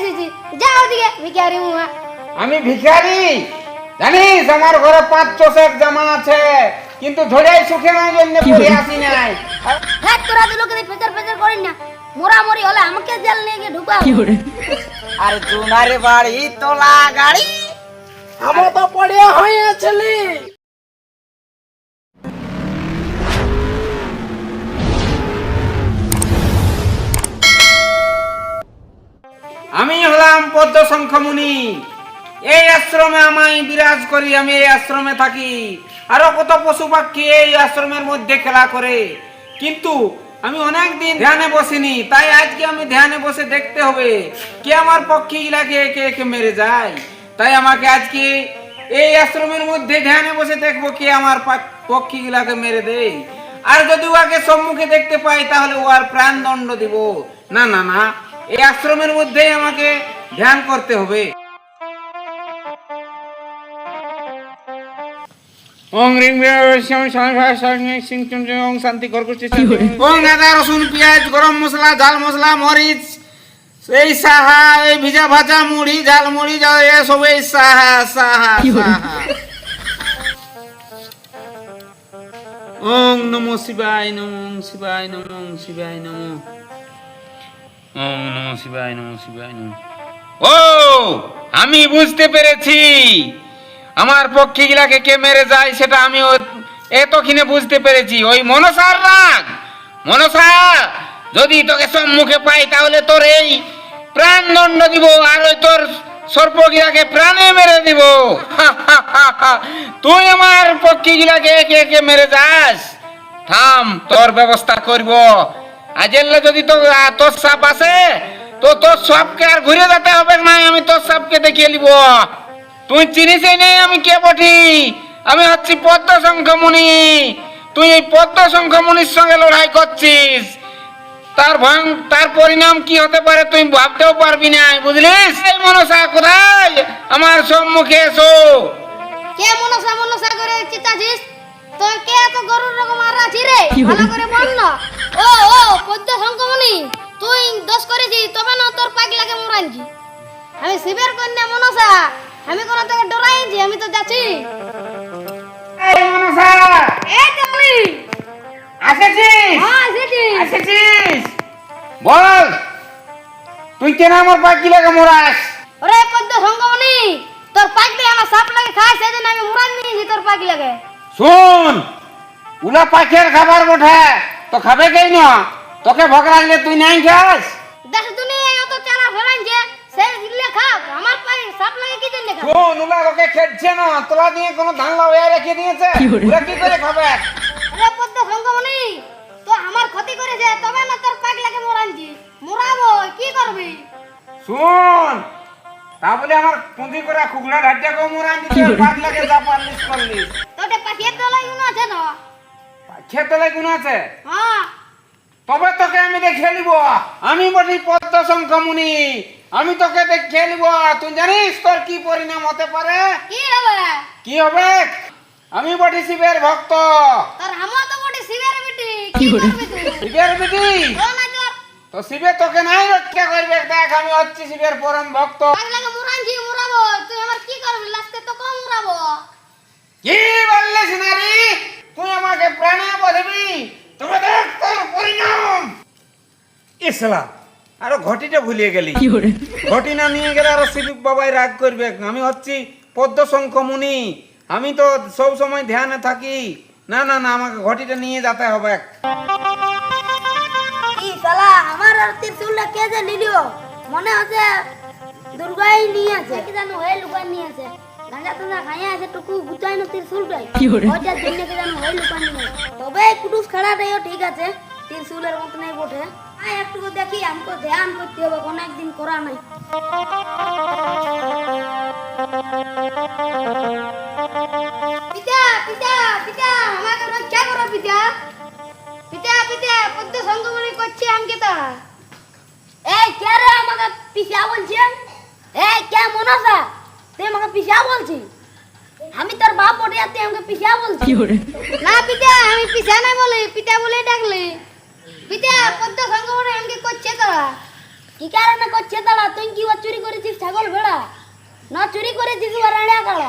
এসেছি যা ওদিকে ভিখারি মুহা। আমি ভিখারি? জানিস আমার ঘরে পাঁচ চোষেক জামা আছে কিন্তু ধরেই সুখে না জন্য পরে আসি নাই। হ্যাঁ তোরা তো লোকে ফেচার ফেচার করিস না মোরামরি হলে আমাকে জেল নিয়ে গিয়ে ঢুকা আর জুনারে বাড়ি তোলা গাড়ি। আমার তো পড়ে হয়েছিলি। আমি হলাম পদ্ম শঙ্খমুনি এই আশ্রমে আমায় বিরাজ করি, আমি এই আশ্রমে থাকি। আরও কত পশু পাখি এই আশ্রমের মধ্যে খেলা করে। কিন্তু আমি অনেক দিন ধ্যানে বসিনি, তাই আজকে আমি ধ্যানে বসে দেখতে হবে, কে আমার পক্ষী গিলাকে একে একে মেরে যায়। তাই আমাকে আজকে এই আশ্রমের মধ্যে ধ্যানে বসে দেখব, কে আমার পক্ষী গিলাকে মেরে দেয়। আর যদি ওকে সম্মুখে দেখতে পাই, তাহলে উহার প্রাণ দণ্ড দিব। না না না এই আশ্রমের মধ্যেই আমাকে ধ্যান করতে হবে ওং রিং শ্যাম শ্যাম সিং চুম চুম ওং শান্তি করকুষ্টি ওং আদা রসুন পেঁয়াজ গরম মশলা ঝাল মশলা মরিচ এই সাহা এই ভিজা ভাজা মুড়ি ঝাল মুড়ি যা এই সাহা সাহা সাহা ওং নমো শিবায় নমো শিবায় নমো শিবায় নমো ওং নমো শিবায় নমো শিবায়, নমো। ও, আমি বুঝতে পেরেছি। আমার পক্ষী গিলাকে কে মেরে যায় সেটা আমি এতক্ষণে বুঝতে পেরেছি। ওই মনসার রাগ। মনসা, যদি তোকে সম্মুখে পাই তাহলে তোর এই প্রাণ দণ্ড দিব আর ওই তোর সর্পগিলাকে প্রাণে মেরে দিব। তুই আমার পক্ষী গিলাকে একে একে মেরে যাস? থাম, তোর ব্যবস্থা করব। আজেল্লে যদি তো তোর সাপ আছে, তো তোর সাপকে আর ঘুরে যেতে হবে না, আমি তোর সাপকে দেখিয়ে নিব তুই চিনিসই নেই আমি কে বটি? আমি হচ্ছি পদ্ম শঙ্খমণি তুই এই পদ্ম শঙ্খমণির সঙ্গে লড়াই করছিস। তার ভয়ং তার পরিণাম কি হতে পারে তুই ভাবতেও পারবি না, বুঝলিস? এই মনসা কোথায়? আমার সম্মুখে এসো। কে মনসা মনসা করে চিতাছিস তো কে এত গরুর রকম আর আছি রে? ভালো করে বল না। ও ও পদ্ম সংকমনি তুই দোষ করেছিস তবে না তোর পাক লাগে মোরানছি আমি শিবের কন্যা মনসা আমি কোন তোকে ডরাইছি আমি তো যাচ্ছি। এই মনসা! এই চলি আসেছিস? হ্যাঁ বল তুই কেন আমার পাখি লাগে মোরাস? ওরে পদ্ম সংকমনি তোর পাক দিয়ে আমার সাপ লাগে খায় সেদিন আমি মুরান নিয়েছি তোর পাক লাগে শুন উলা পাখের খাবার বটে তো খাবে কেই না? তোকে ভোগ লাগলে তুই নাই খাস? দেখ দুনিয়া অত চালা ফেলাইছে সে দিলে খাও আমার পাক সাপ লাগে কি জন্য খাও শুন উলা লোকে খেচ্ছে না তোলা দিয়ে কোনো ধান লাউয়া রেখে দিয়েছে। ওরা কি করে খাবে? আরে পদ্ম সংগমনি তো আমার ক্ষতি করেছে তবে না তোর পাক লাগে মোরানছি মোরাবো কি করবি? শুন তা বলে আমার পুঁজি করে খুগলা ঘাটিয়া কো মুরান দিতে পাক লাগে যা পারলিস করলিস। খেতে গুণ আছে। হ্যাঁ। তবে তোকে আমি দেখে নিব। আমি বলি পদ্ম শঙ্খমুনি আমি তোকে দেখে নিব। তুই জানিস তোর কি পরিণাম হতে পারে? কি হবে? কি হবে? আমি বটি শিবের ভক্ত। তোর হামা তো বটে শিবের বেটি। কি করবি তুই? শিবের বিধি ও না তোর। তো শিবে তোকে নাই রক্ষা করবে। দেখ আমি হচ্ছি শিবের পরম ভক্ত। লাগে মোরাবো। তুই আমার কি করবি? লাস্টে তো কম মোরাবো। কি বললিস নারী তুই আমাকে প্রাণে বলবি? তবে দেখ তোর পরিণাম! ইসলা আরও ঘটিটা ভুলিয়ে গেলি। ঘটি না নিয়ে গেলে আরও শিবিক বাবাই রাগ করবে। আমি হচ্ছি পদ্ম শঙ্খ মুনি। আমি তো সব সময় ধ্যানে থাকি। না না না আমাকে ঘটিটা নিয়ে যেতে হবে। কি শালা আমার আর ত্রিশুলটা কে যে নিলিও মনে হচ্ছে দুর্গাই নিয়ে আছে। কি জানো হয়ে লুকাই নিয়ে আছে গাঁজা টাঞ্জা খাইয়া আছে টুকু গুচাই না ত্রিশুলটাই ওইটার জন্য কি জানো লুকাই নিয়ে তবে কুটুস খেলাটাইও ঠিক আছে ত্রিশুলের মতো বটে। আয় একটু দেখি আমাকে ধ্যান করতে হবে কোনো করা নাই। পিতা পিতা পিতা আমাকে রক্ষা করো পিতা। পিতা পিতা পদ্ম সংগমনে করছে আমাকে তা এই কে রে আমাকে পিসা বলছে? এই কে মনসা? তুই আমাকে পিসা বলছি আমি তোর বাপ বটে আর তুই আমাকে পিসা বলছি না পিতা আমি পিসা নাই বলে পিতা বলে ডাকলে। পিতা পদ্ম সংগমনে আমাকে করছে তোরা। কি কারণে করছে তারা? তুই কি ও চুরি করেছিস ছাগল ভেড়া? না চুরি করেছিস ও রানিয়া কাড়া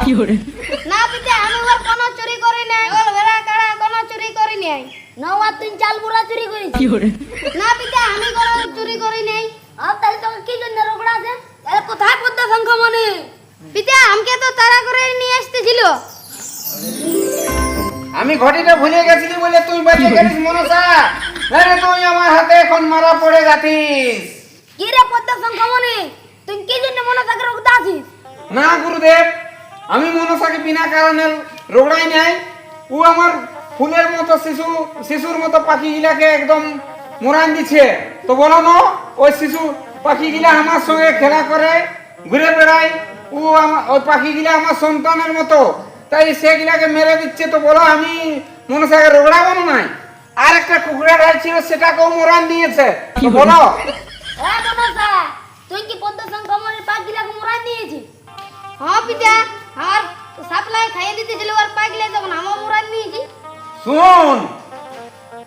না পিতা আমি ওর কোনো চুরি করি নাই ছাগল ভেড়া কাড়া কোনো চুরি করি নাই। না ও তুই চাল বুড়া চুরি করেছিস না পিতা আমি কোনো চুরি করি নাই। আর তাহলে তোকে কি জন্য রোগড়া আছে? কোথায় পদ্ম সংক্রমণে পিতা আমাকে তো তারা করে নিয়ে আসতেছিল। আমি ঘটিটা ভুলে গেছিলি বলে তুই গেছিস মনসা? আরে তুই আমার হাতে এখন মারা পড়ে যাতিস। কি রে পদ্ম সংক্রমণে? তুই কি জন্য মনে রোগটা আছিস না গুরুদেব আমি মনসাকে বিনা কারণে রোগড়াই নাই। ও আমার ফুলের মতো শিশু শিশুর মতো পাখি পাখিগুলাকে একদম মোরান দিছে তো বলো না ওই শিশু পাখিগুলা আমার সঙ্গে খেলা করে ঘুরে বেড়ায়। ও আমার ওই পাখিগুলা আমার সন্তানের মতো। তাই সেগুলাকে মেরে দিচ্ছে তো বলো আমি মনসাকে রোগড়াবো না নাই। আর একটা কুকুরের রায় ছিল সেটাকেও মোরান দিয়েছে। বলো। হ্যাঁ তুই কি পদ্ম সংক্রমণের পাখিলাকে মোরাই দিয়েছিস? হ্যাঁ পিতা আর সাপ্লাই খাইয়ে দিতেছিল আর পাখিলা যখন আমার মোরাই দিয়েছি। শুন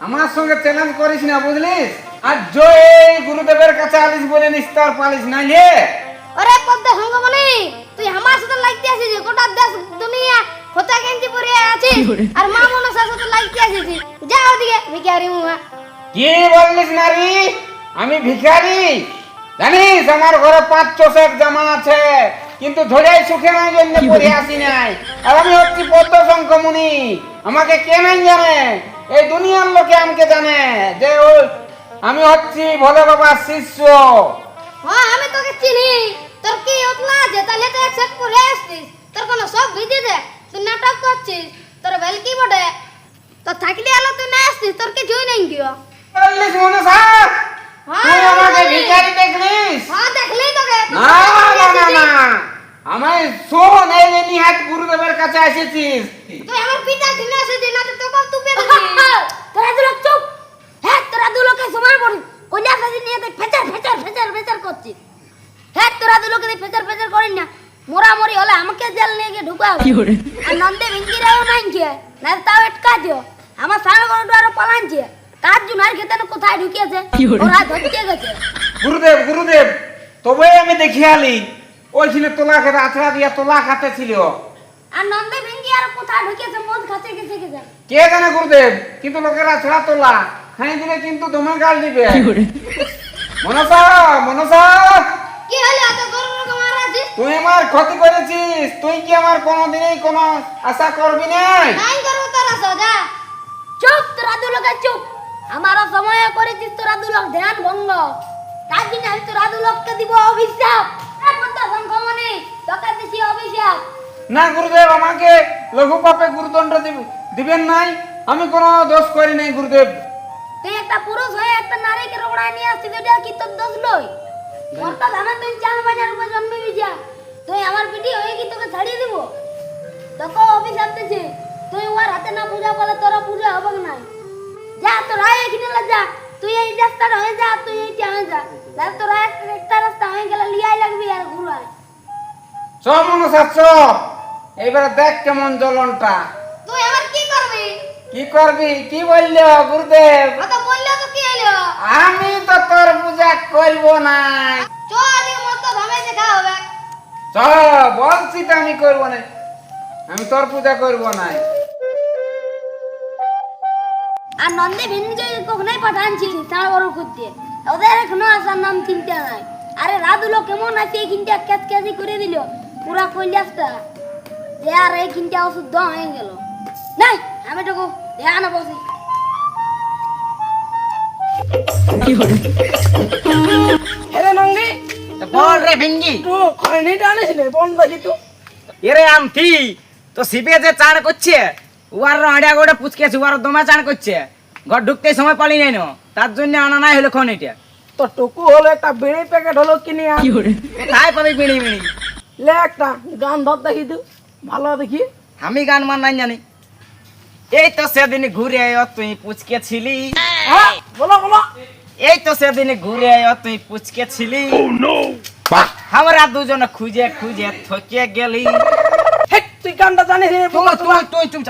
আমার সঙ্গে চ্যালেঞ্জ করিস না বুঝলিস? আর জয় গুরুদেবের কাছে আলিস বলে নিস্তার পালিস না আরে পদ্ম সংক্রমণে তুই আমার সাথে লাগতে আসিস গোটা দেশ দুনিয়া ফটা গেঞ্জি পরে আছিস। আর মা মনসার সাথে লাগতে আসিস। যা ওদিকে ভিখারি মুহা। কি বললিস নারী? আমি ভিখারি। জানিস আমার ঘরে পাঁচ চোষের জামা আছে কিন্তু ধরেই সুখে নাই জন্য পরে আসি নাই। আর আমি হচ্ছি পদ্ম সংক্রমণি আমাকে কে নাই জানে? এই দুনিয়ার লোকে আমাকে জানে। যে ওই আমি হচ্ছি ভোলে বাবার শিষ্য। হ্যাঁ আমি তোকে চিনি। তোর কি উতলা আছে তাহলে তো একসাথে পরে আসছিস তোর কোনো সব ভিজে দে তুই নাটক করছিস তোর ভেলকি বটে তো থাকলে আলো তুই না আসছিস তোর কিছুই নাই কিও বললিস মনসা তুই আমাকে ভিখারি দেখলিস? হ্যাঁ দেখলেই তোকে না না না না আমায় শোন এই যে নিহাত গুরুদেবের কাছে এসেছিস। তুই আমার পিতা দিনে এসেছিস না তো তোকে তুপে তোরা দুলো চুপ। হ্যাঁ তোরা দুলোকে সময় পড়ি কইলা সাজি নিয়ে তুই ফেচার ফেচার ফেচার ফেচার করছিস। হ্যাঁ তোরা দুলোকে তুই ফেচার ফেচার করিস না। মোরা হলে আমাকে জেল নিয়ে গিয়ে ঢুকাও আর নন্দে ভিঙ্গিরাও নাই না তাও এটকা দিও আমার সারা গরুটা আরও পালানছে। কার জুনার খেতে কোথায় ঢুকিয়েছে? ওরা ধরতে গেছে। গুরুদেব গুরুদেব তবে আমি দেখি আলি ওইখানে তোলা খেতে আছড়া দিয়া তোলা খাতে ছিল। আর নন্দে ভিঙ্গি আর কোথায় ঢুকিয়েছে মদ খাতে গেছে কে জানে গুরুদেব কিন্তু লোকের আছড়া তোলা। খাই দিলে কিন্তু দমে গাল দিবে। মনসা মনসা! কি হলো এত গরু রকম মারা আছিস? তুই আমার ক্ষতি করেছিস। তুই কি আমার কোনোদিনই কোনো আশা করবি না নাই করব তোরা সোজা চুপ তোরা দুলোকে চুপ। আমারও সময় করেছিস তোরা দুলোক ধ্যান ভঙ্গ। তার জন্য আমি তোরা দুলোককে দিব অভিশাপ। সংক্রমণে তোকে দিছি অভিশাপ। না গুরুদেব আমাকে লঘু পাপে গুরুদণ্ড দিবে- দিবেন নাই। আমি কোনো দোষ করি নাই গুরুদেব। তুই একটা পুরুষ হয়ে একটা নারীকে রোগড়ায় নিয়ে আসছিস এটা কি তোর দোষ নয়? মরতা ধামে তুই চাল বাজার উপর জন্মবি যা তুই আমার পিটি হয়ে কি তোকে ছাড়িয়ে দিব। তোকে অভিশাপ দিছি তুই ওর হাতে না পূজা বলে তোরা পূজা হবে না যা তোরা এখানে যা। তুই এই রাস্তাটা হয়ে যা তুই এইটা হয়ে যা। না তোরা এক- একটা রাস্তা হয়ে গেলে লিয়াই লাগবি আর ঘুরাই চ মনসা চ এবারে দেখ কেমন জ্বলনটা। তুই আমার কি করবি? কি করবি? কি বলল গুরুদেব ও তো বলল তো কি হলো আমি তো তোর পূজা করব না। চো আজকে মত ধামে দেখা হবে। চ বলছি তো আমি করব না। আমি তোর পূজা করব না। আর নন্দে ভিনকে কখনোই পাঠানছি তার বড় করতে ওদের এখনও আসার নাম চিন্তা নাই। আরে রাধুলো কেমন আছে এই কিনটা ক্যাচি করে দিল। পুরা কৈলাসটা যে আর এই কিনটা অশুদ্ধ হয়ে গেল। নাই আমি বসি তো আনিস নে দেখি তো এরে আমথি তো শিবে যে চান করছে উয়ার হাঁড়িয়া গোটা পুচকেছে উয়ার দমে চান করছে ঘর ঢুকতে সময় পালি নাই তার জন্য আনা নাই হলো খন এটা তো টুকু হলো একটা বিড়ি প্যাকেট হলো কিনে পাবি বিড়ি বিড়ি। লে একটা গান ধর দেখি তো ভালো দেখি আমি গান মান নাই জানি। এই তো সেদিন ঘুরে আয় তুই পুচকে ছিলি। হ্যাঁ। এই তো সেদিন ঘুরে আয় তুই পুচকে ছিলি। আমরা দুজনে খুঁজে খুঁজে থকে গেলি। হেক তুই গানটা জানিস রে তুই তুই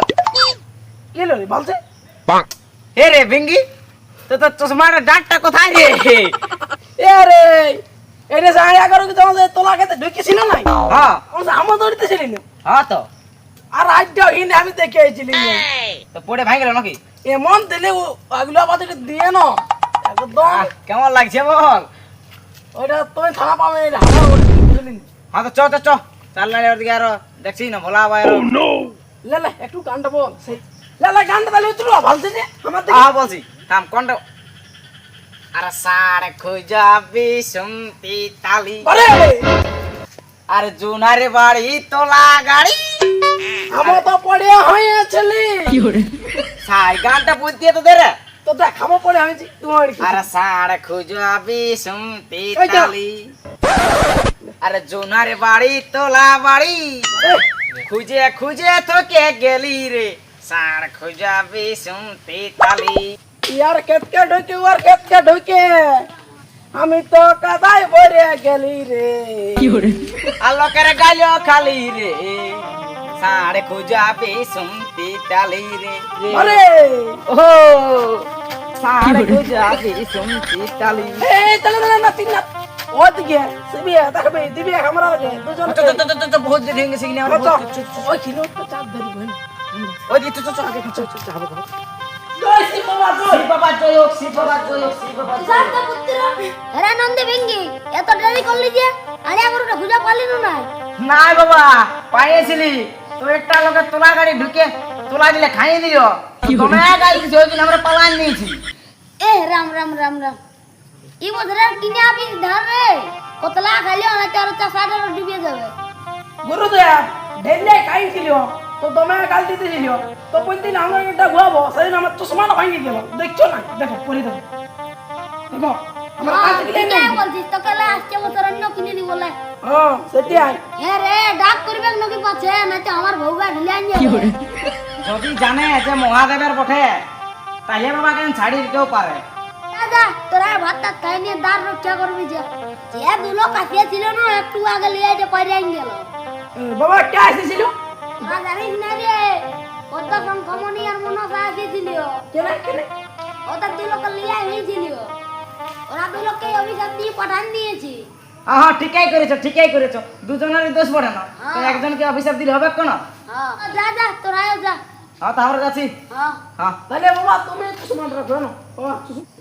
কি হলো রে বলছে? হে রে ভিঙ্গি তো তোর চশমাটা ডাঁটটা কোথায় রে? এ রে এটা সাড়ে এগারো কি তোমাদের তোলা খেতে ঢুকেছিল নাই? হ্যাঁ। আমার দৌড়িতেছিলি না। হ্যাঁ তো। আর আজটাও হিনে আমি দেখে আইছিলি তো পড়ে ভাঙ গেল নাকি? এমন দিলে আগলো আবার দিয়ে না একদম। কেমন লাগছে বল? ওইটা তুমি থানা পাবে। হ্যাঁ তো চ চ চ। চাল না ওদিকে আরও। দেখছি না ভোলা আবার লে লে একটু গানটা বল সেই লে লে গানটা তাহলে তুলো ভালো দিনে আমার দিকে। হ্যাঁ বলছি থাম কোনটা? আরে সাড়ে খুঁজাবি শুনতি তালি। আরে। আর জুনার বাড়ি তোলা গাড়ি। আমার তো পড়ে হয়েছিলি। সাই গানটা বলতে তো দে রে। তো দেখাবো পড়ে আমি তোমার কি? আরে সাড়ে খুঁজাবি শুনতি এই তো। তালি আরে জুনার বাড়ি তোলা বাড়ি। খুঁজে খুঁজে তোকে গেলি রে। সাড় খুঁজাবি শুনতি তালি ইয়ার কেটকে ঢুকে ওর কেটকে ঢুকে। আমি তো কাদাই ভরে গেলি রে। আলোকের গালিও খালি রে। সাড়ে খুঁজাবি শুনতি তালি রে। আরে! ও সাড়ে খুঁজাবি শুনতি তালি এই তাহলে তাহলে না তিন না। ওদিকে সিবিয়া দেখবে দিবি আমরা আগে দুজন তো তো তো তো বহুত দেরি হয়ে গেছে কিনা কত ওই কিলো তো চাপ ধরি বল ওই দি তো তো আগে তো তো যাব জয় শ্রী বাবা জয়। বাবা জয় হোক শ্রী বাবা জয় হোক শ্রী বাবা শান্ত পুত্র এরা ভেঙ্গি এত দেরি করলি যে? আরে গরুটা খুঁজে পারলি না বাবা পাইয়েছিলি। তো একটা লোকের তোলা গাড়ি ঢুকে তোলা দিলে খাইয়ে দিও তোমরা গাড়ি কিছু হয়েছিল আমরা পালান নিয়েছি। এ রাম রাম রাম রাম। ই বছরের কিনে আপিস ধার রে কতলা খাইলে না চার চাষাটা ডুবে যাবে। গুরুদেব ডেলে খাই ছিল তো তুমি কাল দিতে ছিল তো কোনদিন আমরা এটা ঘুরাবো সেদিন আমার চশমাটা ভাঙে গেল দেখছ না? দেখো পরে দেখো দেখো। আমার কাছে গেলে ঠিকই বলছিস তোকে লে আসছে বছর অন্য কিনে দিব বলে হ্যাঁ সেটাই। হ্যাঁ রে ডাক করবে নাকি পাচ্ছে না তো আমার বউবা ঢিলে আন যদি জানে যে মহাদেবের বটে তাহলে বাবা কেন ছাড়ি দিতেও পারে? দাদা তোরা ভাত টাত খাই নিয়ে রক্ষা করবি যে। যে দুলো কাটিয়ে ছিল না একটু আগে লিয়ে যে পাইরে আন গেল। বাবা কে এসেছিল তোরা জানিস না রে কত সংক্রমণী আর মনসা এসেছিল কেন কেন ওটা দুলোকে লিয়ে হয়েছিল ওরা দুলোকে অভিশাপ দিয়ে পাঠান দিয়েছি। হ্যাঁ ঠিকই করেছ ঠিকই করেছ। দুজনেরই দোষ পড়ে না। তো একজনকে অভিশাপ দিলে হবে কেন? হ্যাঁ। যা যা তোরাও যা। হ্যাঁ তাহলে যাচ্ছি। হ্যাঁ। হ্যাঁ তাহলে বাবা তুমি চশমাটা রাখো না।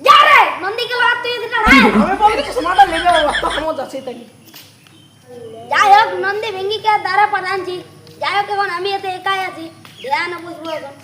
যা রে নন্দী কে লাগা তুই দিনা রে আমি বলি চশমাটা নেবে বাবা তো আমার যাচ্ছে তাই। যাই হোক নন্দী ভেঙ্গিকে দ্বারা পাঠানছি। যাই হোক এখন আমি এতে একাই আছি। ধ্যান বুঝব এখন।